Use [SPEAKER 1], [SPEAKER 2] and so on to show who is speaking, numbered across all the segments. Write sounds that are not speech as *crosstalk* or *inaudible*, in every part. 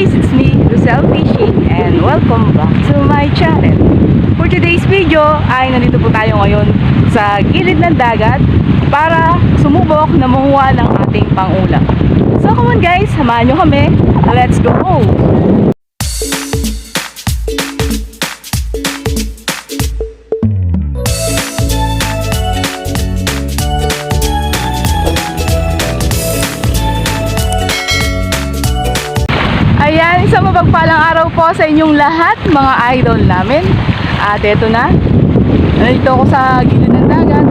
[SPEAKER 1] guys, it's me, Rosel Fishing and welcome back to my channel. For today's video ay nandito po tayo ngayon sa gilid ng dagat para sumubok na manguha ng ating pangulam. So come on guys, samahan nyo kami. Let's go! Isang mapagpalang araw po sa inyong lahat, mga idol namin. At eto na, nandito ako sa gilid ng dagat.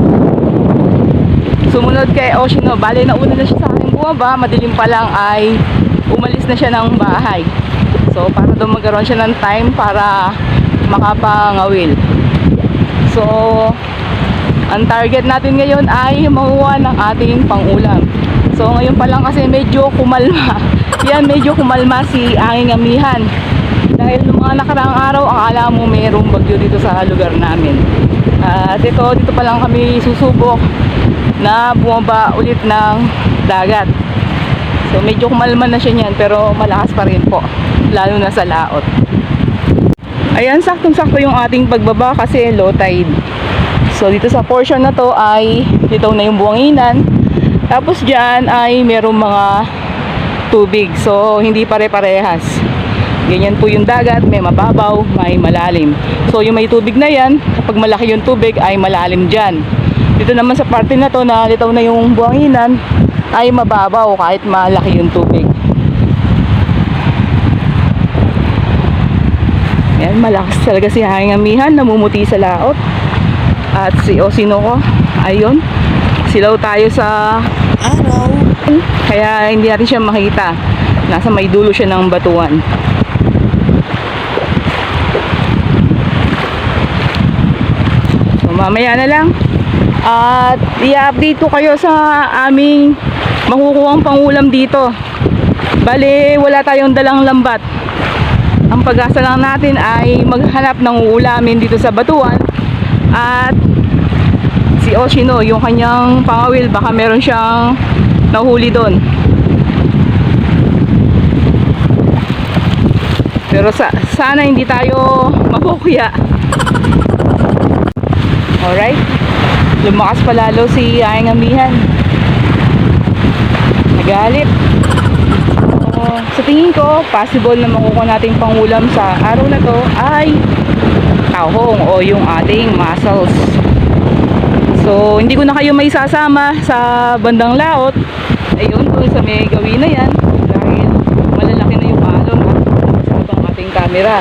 [SPEAKER 1] Sumunod kay Oshino, bale nauna na siya sa akin bumaba, madilim pa lang ay umalis na siya ng bahay. So para daw magkaroon siya ng time para makapangawil. So, ang target natin ngayon ay makuha ng ating pangulam. So ngayon pa lang kasi medyo kumalma. Yan, medyo kumalma si aking amihan. Dahil noong mga nakaraang araw, akala mo mayroong bagyo dito sa lugar namin. At ito, dito pa lang kami susubok na bumaba ulit ng dagat. So medyo kumalma na siya niyan pero malakas pa rin po. Lalo na sa laot. Ayan, saktong-sakto yung ating pagbaba kasi low tide. So dito sa portion na to ay dito na yung buwanginan. Tapos dyan ay merong mga tubig. So hindi pare-parehas. Ganyan po yung dagat, may mababaw, may malalim. So yung may tubig na yan, kapag malaki yung tubig ay malalim dyan. Dito naman sa parte na to na litaw na yung buwanginan ay mababaw kahit malaki yung tubig. Yan, malakas talaga si Hanging Amihan, namumuti sa laot. At si Osino ko, ayun, silaw tayo sa araw. Kaya hindi natin siya makita. Nasa may dulo siya ng batuan. So, mamaya na lang. At i-update ko kayo sa aming makukuhang pangulam dito. Bale, wala tayong dalang lambat. Ang pag-asa lang natin ay maghanap ng uulamin dito sa batuan at si Oshino, yung kanyang pangawil, baka meron siyang nahuli doon. Pero sa, sana hindi tayo mapukya. *laughs* Alright. Lumakas pa lalo si Aing Amihan. Nagalit. So, sa tingin ko, possible na makukuha nating pangulam sa araw na to ay tahong o yung ating mussels. So, hindi ko na kayo may sasama sa bandang laot. Ayun, doon sa may gawin na yan. Dahil malalaki na yung alon at masyadong ating camera.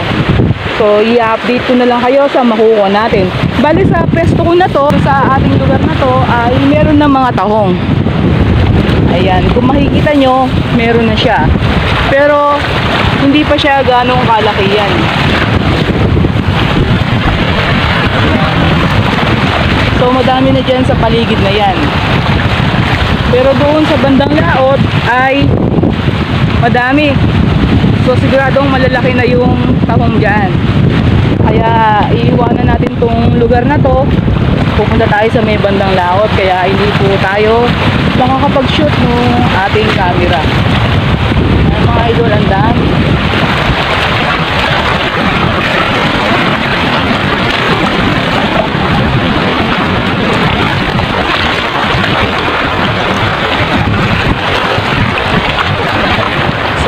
[SPEAKER 1] So, i-update ko na lang kayo sa makukuha natin. Bali sa pwesto ko na to, sa ating lugar na to, ay meron na mga tahong. Ayan, kung makikita nyo, meron na siya. Pero, hindi pa siya ganong kalaki yan. Madami na dyan sa paligid na yan. Pero doon sa bandang laot ay madami. So, siguradong malalaki na yung tahong dyan. Kaya, iiwanan natin tong lugar na to. Pupunta tayo sa may bandang laot. Kaya, hindi po tayo makakapag-shoot ng ating camera. Mga idol, ang dami.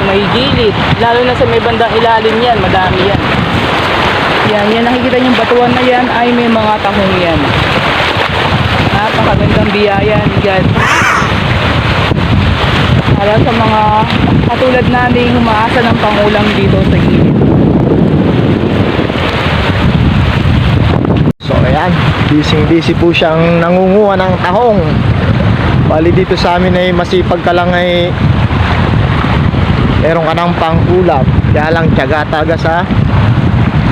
[SPEAKER 1] sa may gilid. Lalo na sa may bandang ilalim yan, madami yan. Yan, yan nakikita niyong batuan na yan ay may mga tahong yan. Napakagandang biyaya ni God. Para sa mga katulad namin umaasa ng pangulam dito sa gilid.
[SPEAKER 2] So ayan, busy busy po siyang nangunguha ng tahong. Bali dito sa amin ay masipag ka lang ay meron ka ng pangkulap. Kaya lang tiyaga talaga sa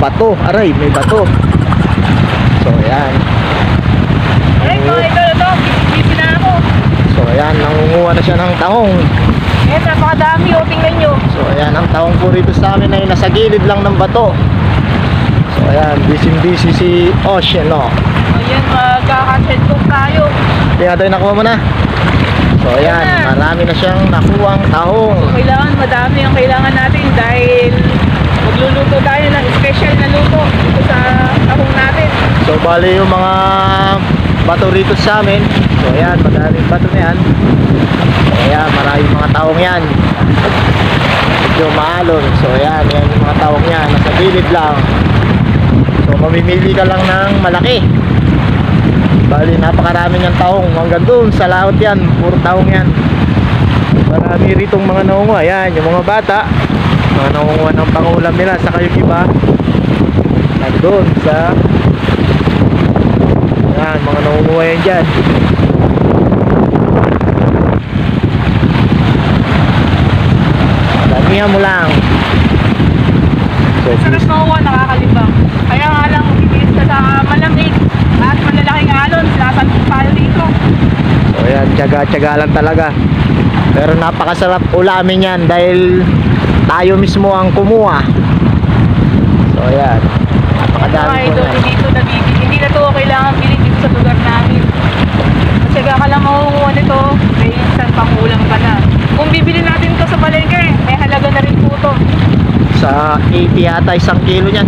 [SPEAKER 2] bato. Aray, may bato. So ayan.
[SPEAKER 1] Alright mga idol, ito, busy na ako.
[SPEAKER 2] So ayan, nangunguha na siya ng tahong.
[SPEAKER 1] Eh, napakadami o, tingnan nyo.
[SPEAKER 2] So ayan, ang tahong po rito sa amin ay nasa gilid lang ng bato. So ayan, busy busy si Ocean, no?
[SPEAKER 1] Ayan, magkakaset ko tayo.
[SPEAKER 2] Kaya tayo nakuha mo na. So ayan, marami na siyang nakuwang tahong.
[SPEAKER 1] Kailangan madami ang kailangan natin dahil magluluto tayo ng special na luto dito sa tahong natin.
[SPEAKER 2] So bali yung mga bato rito sa amin. So ayan, madaming bato na yan. So ayan, maraming mga taong yan. Medyo maalon. So ayan, yan yung mga taong yan. Nasa gilid lang. So mamimili ka lang ng malaki. Bali, napakarami niyang taong. Hanggang doon sa laot yan. Puro taong yan. Marami ritong mga naunguha. Ayan, yung mga bata. Mga naunguha ng pangulam nila. Saka yung iba. Nandun sa yan, mga nangunguha yan dyan. Damihan mo lang. So,
[SPEAKER 1] Sarap makuha, nakakalibang. Kaya nga lang, sa malamig at malalaking alon, sinasantok tayo dito.
[SPEAKER 2] so yan, tsaga-tsaga lang talaga. Pero napakasarap ulamin yan dahil tayo mismo ang kumuha. So yan, napakadami
[SPEAKER 1] Mga
[SPEAKER 2] po yan.
[SPEAKER 1] dito nabibili. Hindi na to kailangan bilhin dito sa lugar namin. Kasi ka lang makukuha nito, may isang pangulang ka na. Kung bibili natin to sa palengke, may halaga na rin po to.
[SPEAKER 2] Sa 80 yata isang kilo niyan.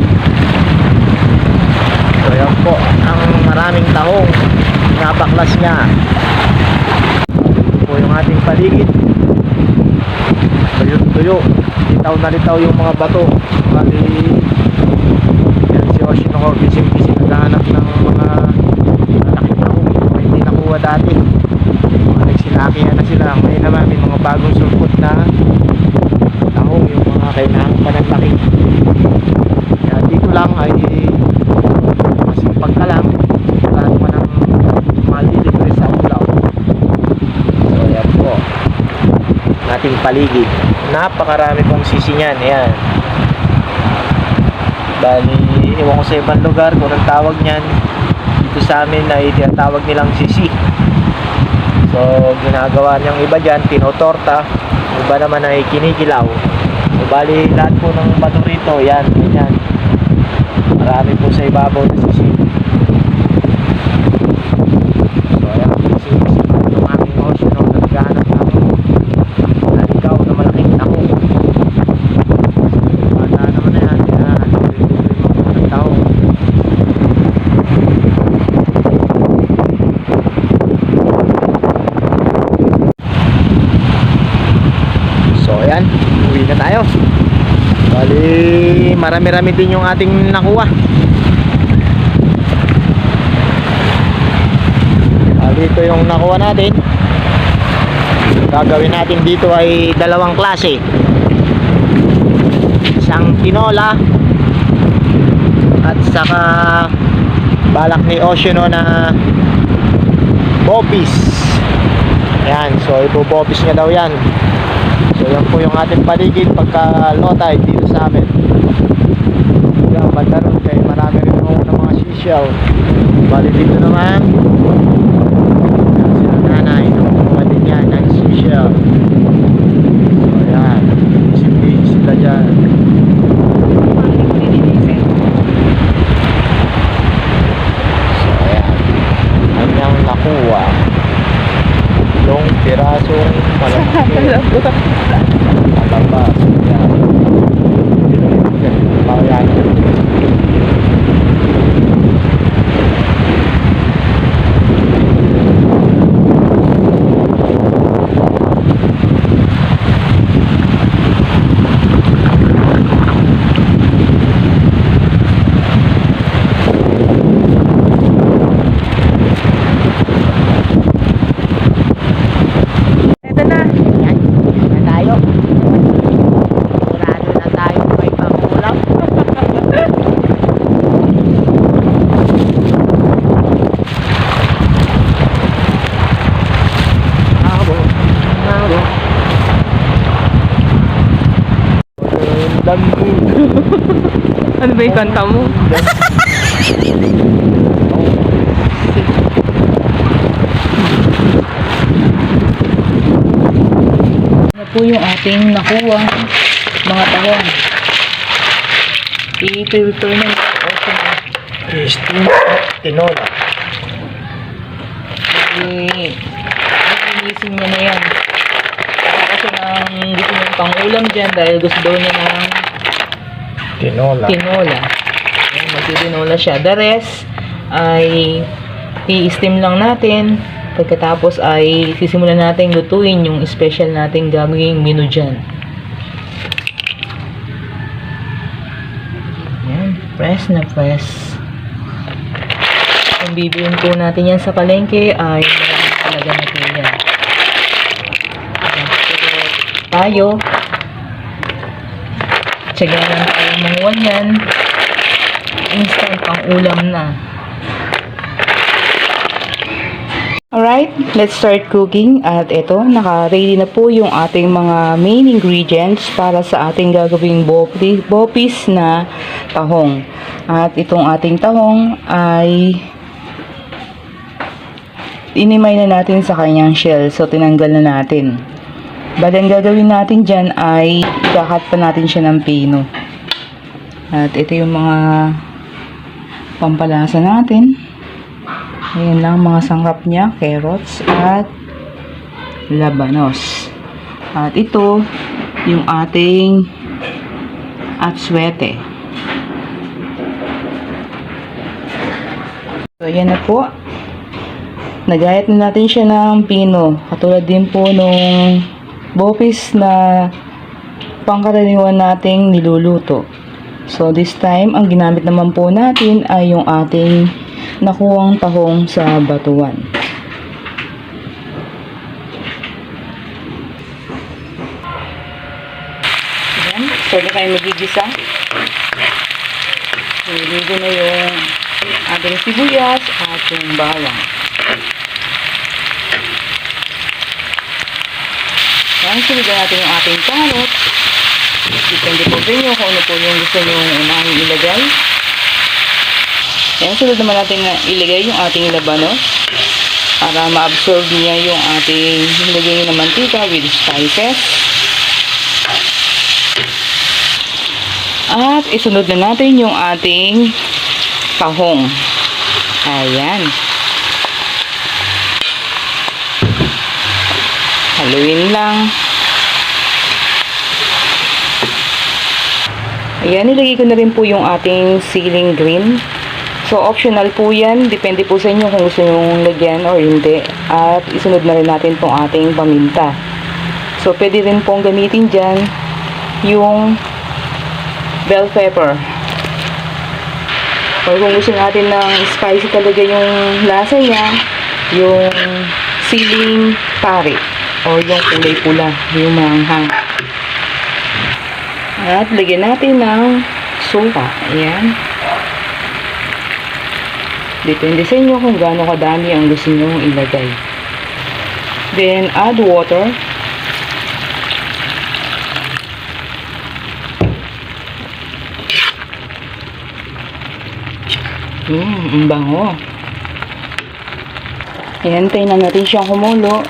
[SPEAKER 2] So yan po, ang maraming tahong napaklas niya. Po yung ating paligid. Tuyo-tuyo. Litaw na litaw yung mga bato. Bali, yan si Oshinoko, bising-bising naghahanap ng mga malaking tahong. Hindi nakuha dati. Mga nagsinakihan na sila. Ngayon naman may mga bagong sulpot na tahong yung mga kailangan pa ng laki. Kaya dito lang ay masipag ka lang. Kailangan mo ng malilibre sa ulaw. So yan po. Ating paligid. Napakarami pong sisi niyan. Ayan. Bali, iwan ko sa ibang lugar kung anong tawag niyan. Dito sa amin ay tinatawag nilang sisi. So, ginagawa niyang iba dyan, tinotorta. Iba naman ay kinikilaw. So, bali, lahat po ng bato rito, yan, ganyan. Marami po sa ibabaw na sisi. So, ayan, sisi yung aming ocean o naghahanap ng naligaw na malaking tao. Bata naman na yan, yan. Yung mga tao. So ayan, tayo. Bali, marami-rami din yung ating nakuha. Bali, ito yung nakuha natin. Gagawin natin dito ay dalawang klase. Isang tinola at saka balak ni Oceano na bopis. Yan, so ibobopis niya daw yan. So yan po yung ating paligid pagka low tide dito sa amin. Yan, banda ron kay marami rin ako ng mga sisyaw. Bali dito naman. Yan sila nanay, nakukuha din yan ng sisyaw. So yan, isip sila dyan. So ayan, kanyang nakuha. Yung pirasong malaki. Palabas. Yan. Ayan.
[SPEAKER 1] Ito na.
[SPEAKER 2] Yan. Na tayo. Sigurado na tayo may pangulam. Abo. Abo. Lambu.
[SPEAKER 1] Ano ba yung kanta mo? Ano po yung ating nakuha mga tahong. I-prepare na
[SPEAKER 2] Steam tinola.
[SPEAKER 1] Eh, linisin niya na yan. Kasi nang gusto niyang pangulam dyan dahil gusto daw niya ng
[SPEAKER 2] Tinola.
[SPEAKER 1] tinola. Ayan, magtitinola siya. The rest ay i-steam lang natin. Pagkatapos ay sisimulan natin lutuin yung special nating gagawing menu dyan. Ayan, press na press. Kung bibilin po natin yan sa palengke ay marami talaga pero tayo, Tiyagalan tayo manguwan yan. Instant pang ulam na. Alright, let's start cooking. At ito, naka-ready na po yung ating mga main ingredients para sa ating gagawing bopi- bopis na tahong. At itong ating tahong ay inimay na natin sa kanyang shell. So, tinanggal na natin. Bali, ang gagawin natin dyan ay ikakat pa natin siya ng pino. At ito yung mga pampalasa natin. Ayan lang mga sangrap niya, carrots at labanos. At ito, yung ating atswete. So, ayan na po. Nagayat na natin siya ng pino. Katulad din po nung bopis na pangkaraniwan nating niluluto. So, this time, ang ginamit naman po natin ay yung ating nakuwang tahong sa batuan. Ayan, so na tayo magigisa. Niligo na yung ating sibuyas at yung bawang. Ayan, siligan natin yung ating carrot. Sa inyo kung ano po yung gusto nyo unahin ilagay. Ayan, sunod naman natin na ilagay yung ating labanos para ma-absorb niya yung ating nilagay na mantika with spices. At isunod na natin yung ating tahong. Ayan. Haluin lang. Ayan, nilagay ko na rin po yung ating ceiling green. So, optional po yan. Depende po sa inyo kung gusto nyo lagyan or hindi. At isunod na rin natin tong ating paminta. So, pwede rin pong gamitin dyan yung bell pepper. Or kung gusto natin ng spicy talaga yung lasa niya, yung ceiling pare or yung kulay pula, yung manghang. At lagyan natin ng suka. Ayan. Depende sa inyo kung gaano kadami ang gusto nyo ilagay. Then, add water. Hmm, ang bango. Ihantay na natin siyang kumulo.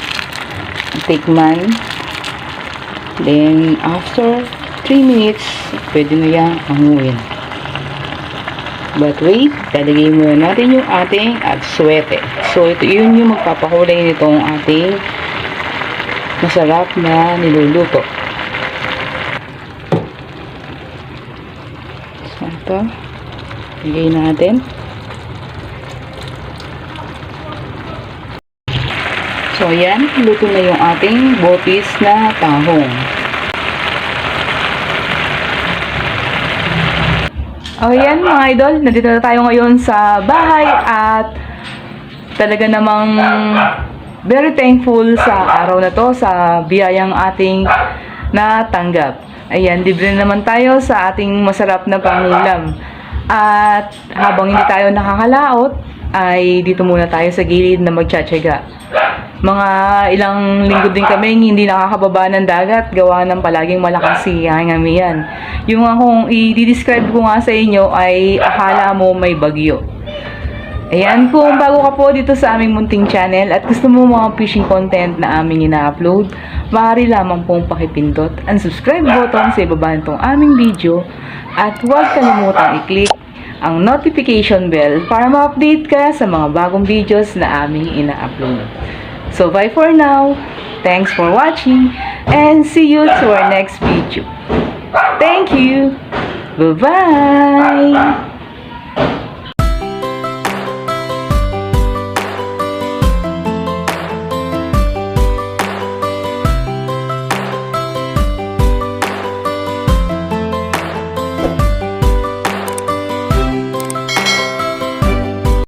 [SPEAKER 1] Tikman. Then, after 3 minutes, pwede na yan anguin. But wait, lalagay muna natin yung ating atswete. So, ito yun yung magpapakulay nitong ating masarap na niluluto. So, ito. Lagay natin. So, ayan. Luto na yung ating bopis na tahong. Oh, yan mga idol. Nandito na tayo ngayon sa bahay at talaga namang very thankful sa araw na to sa biyayang ating natanggap. Ayan, libre na naman tayo sa ating masarap na pangulam. At habang hindi tayo nakakalaot, ay dito muna tayo sa gilid na magtsatsaga. Mga ilang linggo din kami hindi nakakababa ng dagat gawa ng palaging malakas si hangamihan. Yung akong i-describe ko nga sa inyo ay akala mo may bagyo. Ayan, kung bago ka po dito sa aming munting channel at gusto mo mga fishing content na aming ina-upload, maaari lamang pong pakipindot ang subscribe button sa ibaba nitong aming video at huwag kalimutang i-click ang notification bell para ma-update ka sa mga bagong videos na aming ina-upload. So bye for now. Thanks for watching and see you to our next video. Thank you. Bye-bye.